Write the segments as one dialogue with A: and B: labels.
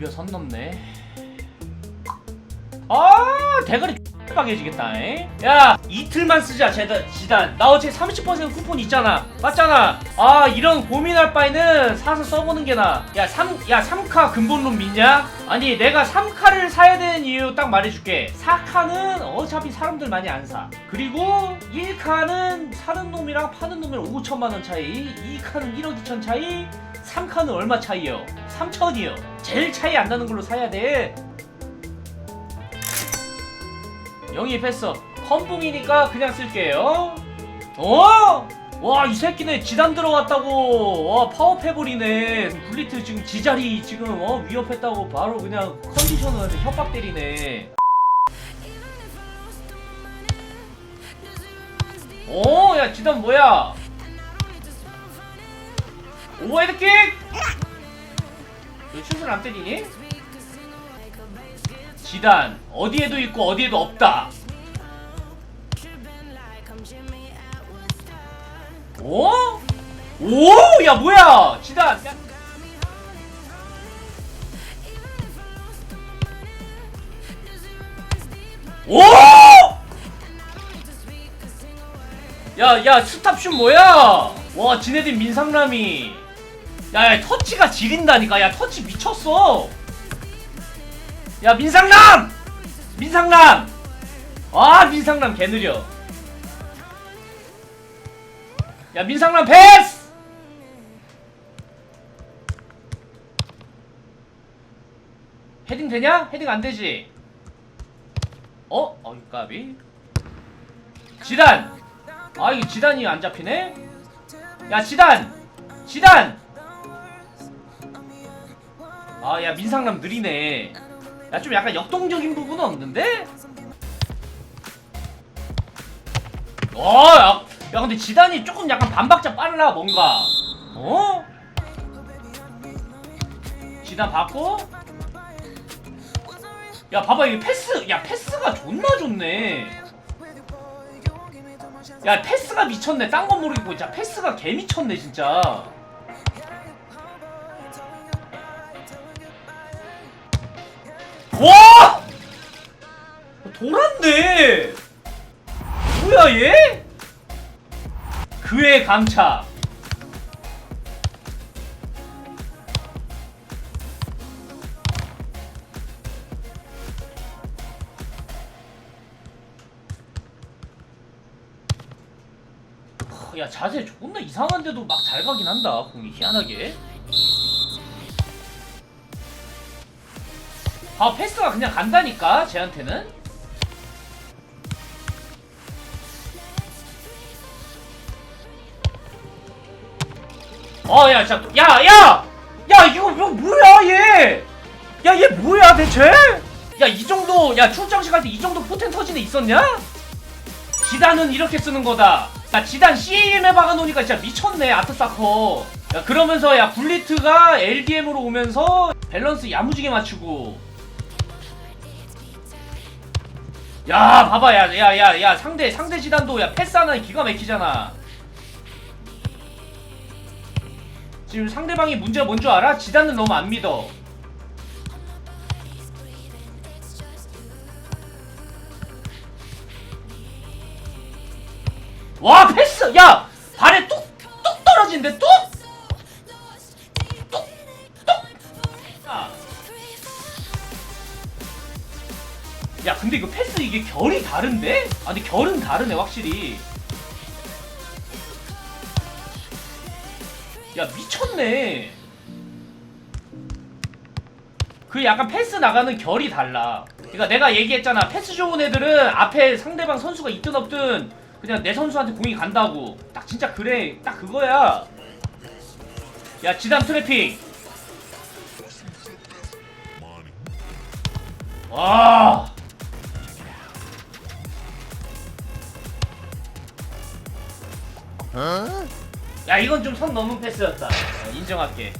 A: 급여 선 넘네. 아 대가리 빡해지겠다. 에? 야 이틀만 쓰자 제다 지단. 나 어제 30% 쿠폰 있잖아. 맞잖아. 아 이런 고민할 바에는 사서 써보는 게 나. 야3 야 3카 근본론 믿냐? 아니 내가 3카를 사야 되는 이유 딱 말해줄게. 4카는 어차피 사람들 많이 안 사. 그리고 1카는 사는 놈이랑 파는 놈이랑 5천만 원 차이. 2카는 1억 2천 차이. 3카는 얼마 차이요? 3천이요. 제일 차이 안 나는 걸로 사야 돼. 영입했어. 컴붕이니까 그냥 쓸게요. 어? 와, 이 새끼네 지단 들어갔다고. 와, 파워패블이네. 굴리트 지금 지자리 지금 어, 위협했다고 바로 그냥 컨디셔너한테 협박 때리네. 오, 야, 지단 뭐야? 오버헤드킥! 왜 슛을 안 때리니? 지단 어디에도 있고 어디에도 없다. 오? 오? 야 뭐야? 지단. 야. 오! 야, 야, 스탑슛 뭐야? 와, 지네들 민상람이. 야, 야, 터치가 지린다니까. 야, 터치 미쳤어. 야 민상남! 민상남! 아 민상남 개느려 야 민상남 패스! 헤딩 되냐? 헤딩 안 되지? 어? 어 까비 지단! 아 이거 지단이 안 잡히네? 야 지단! 지단! 아 야 민상남 느리네 야 좀 약간 역동적인 부분은 없는데? 어, 야, 야 근데 지단이 조금 약간 반박자 빨라 뭔가. 어? 지단 받고. 야 봐봐 이게 패스, 야 패스가 존나 좋네. 야 패스가 미쳤네. 딴 건 모르겠고 진짜 패스가 개 미쳤네 진짜. 와! 돌았네! 뭐야 얘? 그의 감차 어, 야 자세 존나 이상한데도 막 잘 가긴 한다 공이 희한하게 아 패스가 그냥 간다니까 쟤한테는. 어야 진짜 야야! 야 이거 이거 뭐야 얘? 야 얘 뭐야 대체? 야 이 정도 야 출장식 할 때 이 정도 포텐 터진 애 있었냐? 지단은 이렇게 쓰는 거다. 야 지단 CAM에 박아놓으니까 진짜 미쳤네 아트사커. 야 그러면서 야 굴리트가 LDM으로 오면서 밸런스 야무지게 맞추고 야 봐봐 야야 야 야 상대 상대 지단도 야 패스 하나 기가 막히잖아. 지금 상대방이 문제가 뭔 줄 알아? 지단은 너무 안 믿어. 와 패스! 야 발에 뚝 뚝 떨어진대 뚝 뚝, 야 근데 이거 패스 이게 결이 다른데? 아 근데 결은 다르네 확실히. 야 미쳤네. 그 약간 패스 나가는 결이 달라. 그러니까 내가 얘기했잖아. 패스 좋은 애들은 앞에 상대방 선수가 있든 없든 그냥 내 선수한테 공이 간다고. 딱 진짜 그래. 딱 그거야. 야 지단 트래핑. 와 야 이건 좀 선 넘은 패스였다. 어, 인정할게.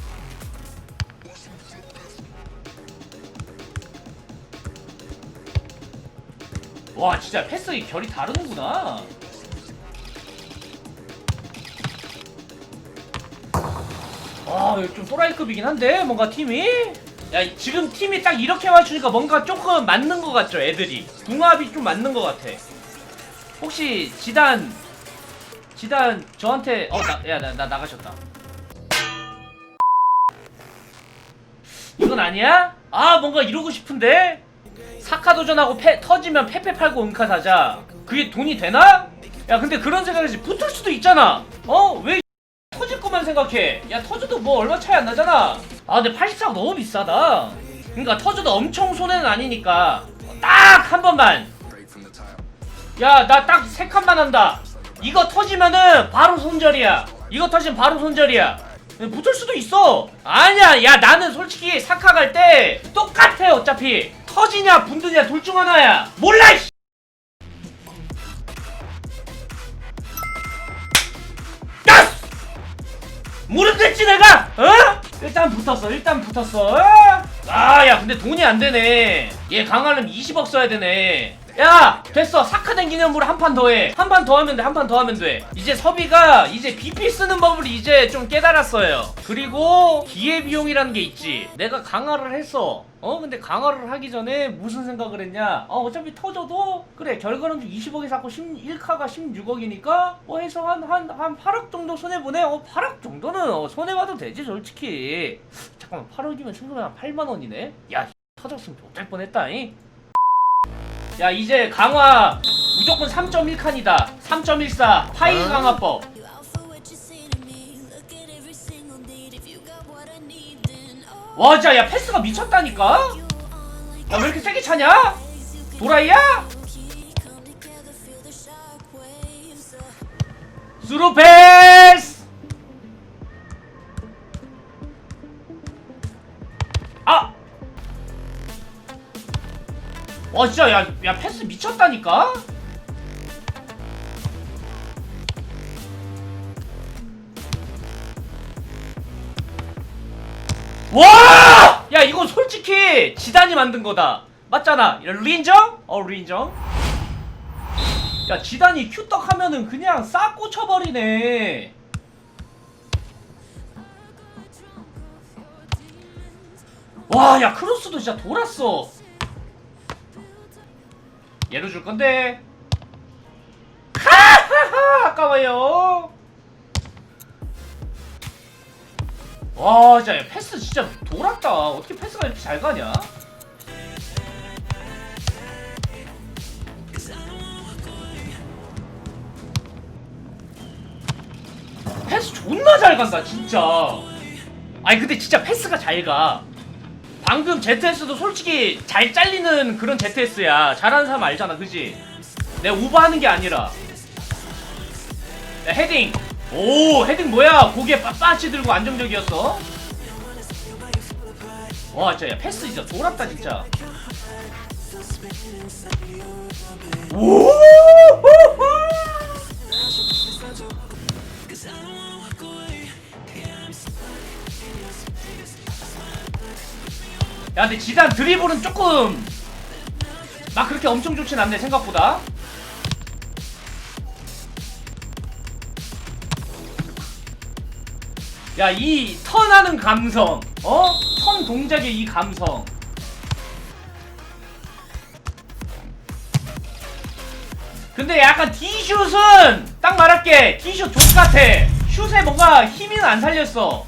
A: 와 진짜 패스의 결이 다르는구나. 아 이거 좀 또라이급이긴 한데 뭔가 팀이? 야 지금 팀이 딱 이렇게 맞추니까 뭔가 조금 맞는 것 같죠 애들이. 궁합이 좀 맞는 것 같아. 혹시 지단 지단 저한테 어야나 나 나가셨다. 이건 아니야? 아 뭔가 이러고 싶은데? 사카 도전하고 패, 터지면 페페 팔고 은카 사자. 그게 돈이 되나? 야 근데 그런 생각이지 붙을 수도 있잖아. 어? 왜 터질 것만 생각해? 야 터져도 뭐 얼마 차이 안 나잖아. 아 근데 84가 너무 비싸다. 그러니까 터져도 엄청 손해는 아니니까. 딱 한 번만. 야 나 딱 세 칸만 한다 이거 터지면은 바로 손절이야. 이거 터지면 바로 손절이야. 붙을 수도 있어. 아니야 야 나는 솔직히 사카 갈 때 똑같아 어차피. 터지냐 분드냐 둘 중 하나야. 몰라 야! 무릎 댔지 내가! 어? 일단 붙었어 일단 붙었어. 아야 근데 돈이 안 되네. 얘 강하려면 20억 써야 되네 야 됐어. 사카된 기념으로 한 판 더해. 한 판 더 하면 돼 한 판 더 하면 돼. 이제 섭이가 이제 BP 쓰는 법을 이제 좀 깨달았어요. 그리고 기회비용이라는 게 있지. 내가 강화를 했어. 어 근데 강화를 하기 전에 무슨 생각을 했냐? 어 어차피 터져도 그래. 결과는 20억에 샀고 1카가 16억이니까 뭐 해서 한 한 한 8억 정도 손해보네 어 8억 정도는 어, 손해봐도 되지 솔직히. 잠깐만 8억이면 생각보다 한 8만원이네? 야 터졌으면 좋될 뻔했다 잉? 야 이제 강화 무조건 3.1칸이다 3.14 파이 강화법
B: oh,
A: 와 진짜 야 패스가 미쳤다니까 야 왜 이렇게 세게 차냐? 도라이야?
B: Uh,
A: 스루 패스 와 진짜 야, 야 패스 미쳤다니까? 와! 야 이거 솔직히 지단이 만든 거다 맞잖아 린정? 어 린정? 야 지단이 큐떡 하면은 그냥 싹 꽂혀버리네 와 야 크로스도 진짜 돌았어 얘로 줄 건데. 하하하! 아까워요. 와 진짜 야, 패스 진짜 돌았다. 어떻게 패스가 이렇게 잘 가냐? 패스 존나 잘 간다 진짜. 아니 근데 진짜 패스가 잘가 방금 ZS도 솔직히 잘 잘리는 그런 ZS야. 잘하는 사람 알잖아 그지? 내가 오버하는 게 아니라. 야, 헤딩. 오 헤딩 뭐야? 고개 빳빳이 들고 안정적이었어. 와 진짜 야 패스 진짜 돌았다 진짜. 오 야 근데 지단 드리블은 조금 막 그렇게 엄청 좋진 않네 생각보다. 야 이 턴하는 감성 어? 턴 동작의 이 감성. 근데 약간 D슛은 딱 말할게. D슛 족같아. 슛에 뭔가 힘은 안 살렸어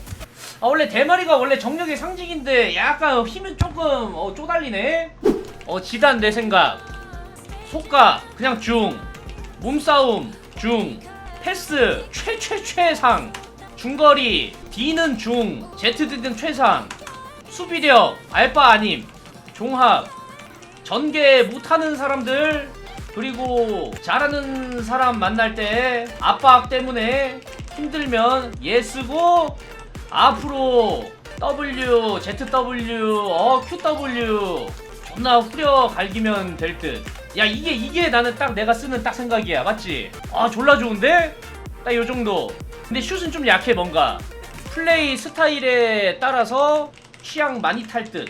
A: 아 원래 대머리가 원래 정력의 상징인데 약간 힘은 조금 어, 쪼달리네? 어 지단 내 생각. 속가 그냥 중. 몸싸움 중. 패스 최최 최상. 중거리 D는 중. ZD는 최상. 수비력 알바 아님. 종합. 전개 못하는 사람들 그리고 잘하는 사람 만날 때 압박 때문에 힘들면 얘 쓰고 앞으로 W, ZW, 어 QW 존나 후려 갈기면 될 듯. 야 이게 이게 나는 딱 내가 쓰는 딱 생각이야, 맞지? 아 졸라 좋은데? 딱 요 정도. 근데 슛은 좀 약해 뭔가. 플레이 스타일에 따라서 취향 많이 탈 듯.